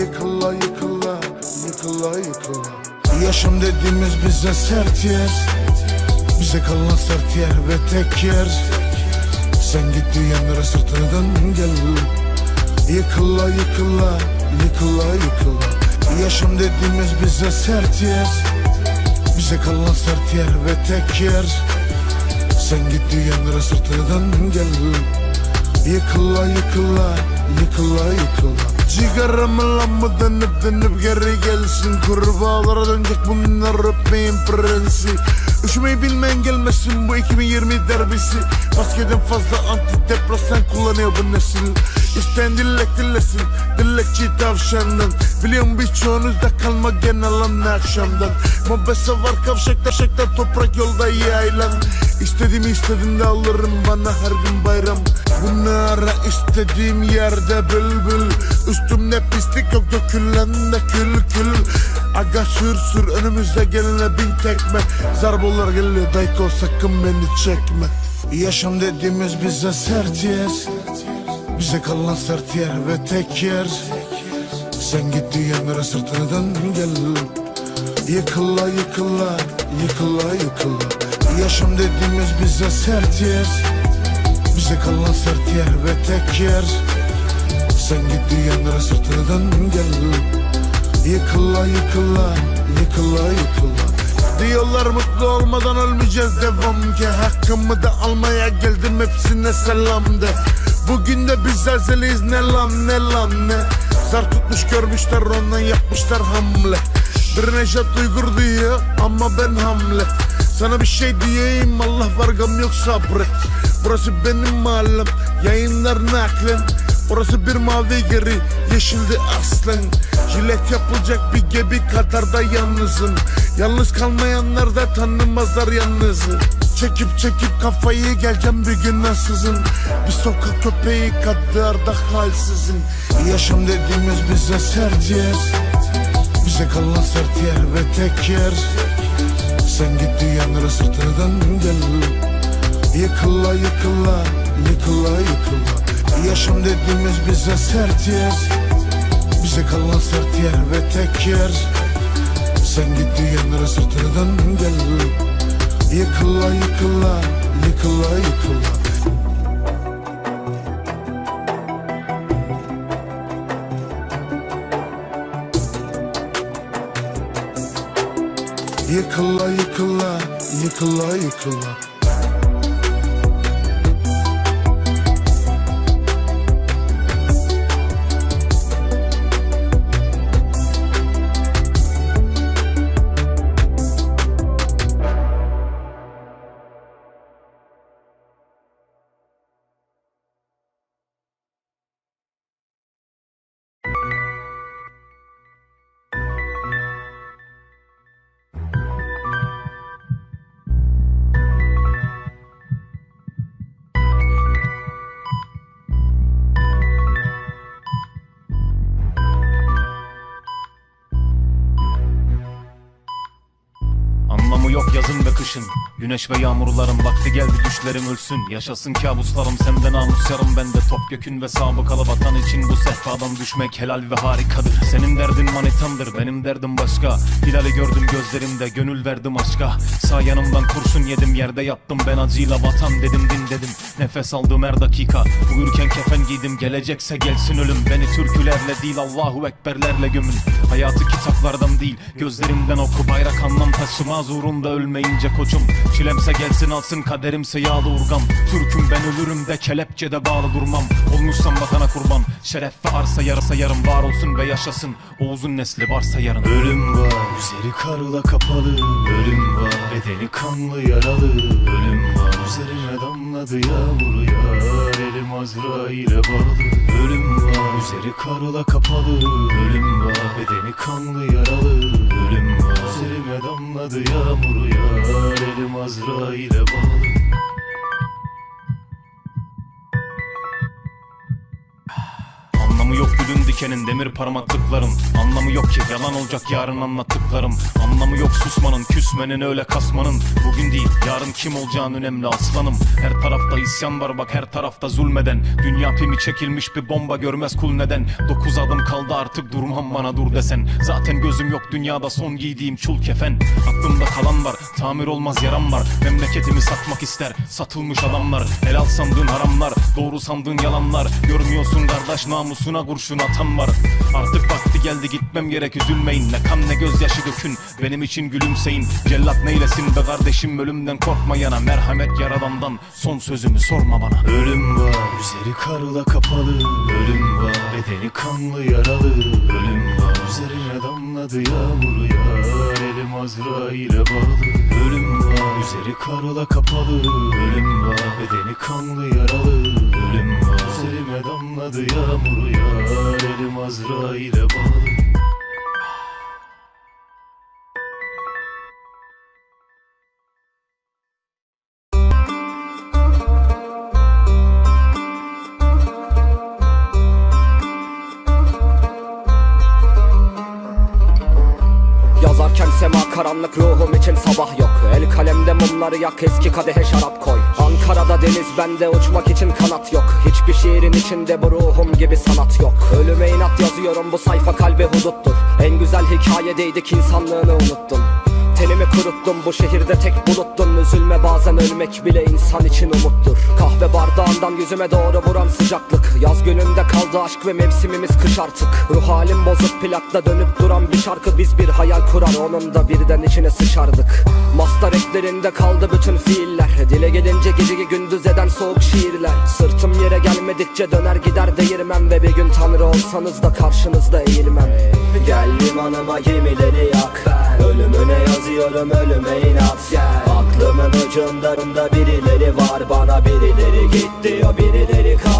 Yıkıla yıkıla yıkıla yıkıla. Yaşam dediğimiz bize sert yer. Bize kalan sert yer ve tek yer. Sen gittiğin yere sırtını dön gel. Yıkıla yıkıla yıkıla yıkıla. Yaşam dediğimiz bize sert yer. Bize kalan sert yer ve tek yer. Sen gittiğin yere sırtını dön gel. Yıkıla yıkıla yıkıla yıkıla Cigaramı lan mı dönüp dönüp geri gelsin. Kurbağalara dönecek bunlar öpmeyin prensi. Üşümeyi bilmeyen gelmesin bu 2020 derbisi. Maskeden fazla antidepresan kullanıyor bu nesil. İsteyen dillek dillesin Dillekçi tavşandan. Biliyorum birçoğunuzda kalma genel lan akşamdan. Mobese var kavşakta şakta toprak yolda yaylan İstediğimi istediğimde alırım bana her gün bayram. Bunu ara istediğim yerde bülbül. Üstümde pislik yok dökülen de kül kül. Aga sür sür önümüzde gelene bin tekme. Zarbolar geliyor dayko sakın beni çekme. Yaşam dediğimiz bize sert yer. Bize kalan sert yer ve tek yer. Sen gittiğin yere sırtını dön gel. Yıkıla yıkıla yıkıla yıkıla Yaşam dediğimiz bize sert yer. Bize kalan sert yer ve tek yer. Sen gittiğin yere sırtını dön gel. Yıkıla yıkıla yıkıla yıkıla. Diyorlar mutlu olmadan ölmeyeceğiz. Devam ki Hakkımı da almaya geldim. Hepsine selam de. Bugün de biz zelzeleyiz ne lan ne lan ne? Zar tutmuş görmüşler ondan yapmışlar hamle. Bir Nejat Uygur diyor ama ben hamle Sana bir şey diyeyim Allah var gam yok sabret Burası benim mahallem yayınlar naklen. Orası bir mavi geri yeşildi aslen. Jilet yapılacak bir gebi kadar da yalnızım. Yalnız kalmayanlar da tanımazlar yalnızı Çekip çekip kafayı geleceğim bir gün nasılsın? Bir sokak köpeği kadar da halsizim. Yaşam dediğimiz bize sert yer. Bize kalan sert yer ve tek yer Sen gittiğin yere sırtını dön gel. Yıkıla yıkıla yıkıla yıkıla. Yaşam dediğimiz bize sert yer. Bize kalan sert yer ve tek yer. Sen gittiğin yere sırtını dön gel. Yıkıla yıkıla yıkıla Yıkıla yıkıla yıkıla kışın. Güneş ve yağmurların vakti geldi düşlerim ölsün. Yaşasın kabuslarım senden namus yarım bende Topyekün ve sabıkalı vatan için bu sehpadan düşmek helal ve harikadır. Senin derdin manitamdır benim derdim başka. Hilali gördüm gözlerimde gönül verdim aşka. Sağ yanımdan kurşun yedim yerde yattım. Ben acıyla vatan dedim din dedim. Nefes aldığım her dakika. Uyurken kefen giydim gelecekse gelsin ölüm. Beni türkülerle değil Allahu Ekberlerle gömün. Hayatı kitaplardan değil gözlerimden oku. Bayrak anlam taşımaz uğrunda ölmeyince koçum Çilemse gelsin alsın kaderimse yağlı urgam. Türküm ben ölürüm de kelepçede bağlı durmam. Olmuşsam vatana kurban Şeref ve arsa yarasa yarım var olsun ve yaşasın Oğuz'un nesli varsa yarın. Ölüm var Üzeri karla kapalı. Ölüm var Bedeni kanlı yaralı. Ölüm var Üzerine damladı yağmur yağar. Elim Azrail'e bağlı. Ölüm var Üzeri karla kapalı. Ölüm var Bedeni kanlı yaralı. Ölüm Üzerime damladı yağmur yağar Elim Azrail'e bağlı Anlamı yok gülün dikenin demir parmaklıkların. Anlamı yok ki yalan olacak yarın anlattıklarım. Anlamı yok susmanın küsmenin öyle kasmanın. Bugün değil yarın kim olacağın önemli aslanım. Her tarafta isyan var bak her tarafta zulmeden. Dünya pimi çekilmiş bir bomba görmez kul neden? Dokuz adım kaldı artık durmam bana dur desen. Zaten gözüm yok dünyada son giydiğim çul kefen. Aklımda kalan var tamir olmaz yaram var. Memleketimi satmak ister satılmış adamlar. Helal sandığın haramlar doğru sandığın yalanlar. Görmüyorsun kardeş namusuna kurşun atan var. Artık vakti geldi gitmem gerek. Üzülmeyin. Ne kan ne gözyaşı dökün. Benim için gülümseyin. Cellat neylesin be kardeşim? Ölümden korkma yana. Merhamet yaradandan son sözümü sorma bana. Ölüm var. Üzeri karla kapalı. Ölüm var. Bedeni kanlı yaralı. Ölüm var. Üzerine damladı yağmur Elim Azrail'e bağlı. Ölüm var. Üzeri karla kapalı. Ölüm var. Bedeni kanlı yaralı. Ölüm var. Üzerime damladı yağmur yağar. Elim Azrail'e bağlı karanlık ruhum için sabah yok. El kalemde mumları yak eski kadehe şarap koy. Ankara'da deniz bende uçmak için kanat yok. Hiçbir şiirin içinde bu ruhum gibi sanat yok. Ölüme inat yazıyorum bu sayfa kalbe huduttur. En güzel hikayedeydik insanlığını unuttun Tenimi kuruttum bu şehirde tek buluttun. Üzülme bazen ölmek bile insan için umuttur. Kahve bardağından yüzüme doğru vuran sıcaklık. Yaz gününde kaldı aşk ve mevsimimiz kış artık. Ruh halim bozuk plakta dönüp duran bir şarkı. Biz bir hayal kurar onun da birden içine sıçardık. Mastar eklerinde kaldı bütün fiiller. Dile gelince geceyi gündüz eden soğuk şiirler. Sırtım yere gelmedikçe döner gider değirmem Ve bir gün tanrı olsanız da karşınızda eğilmem. Gel limanıma gemileri yak. Ben Ölümüne yazıyorum ölüme inat. Gel. Aklımın ucunda birileri var. Bana birileri git diyor birileri kal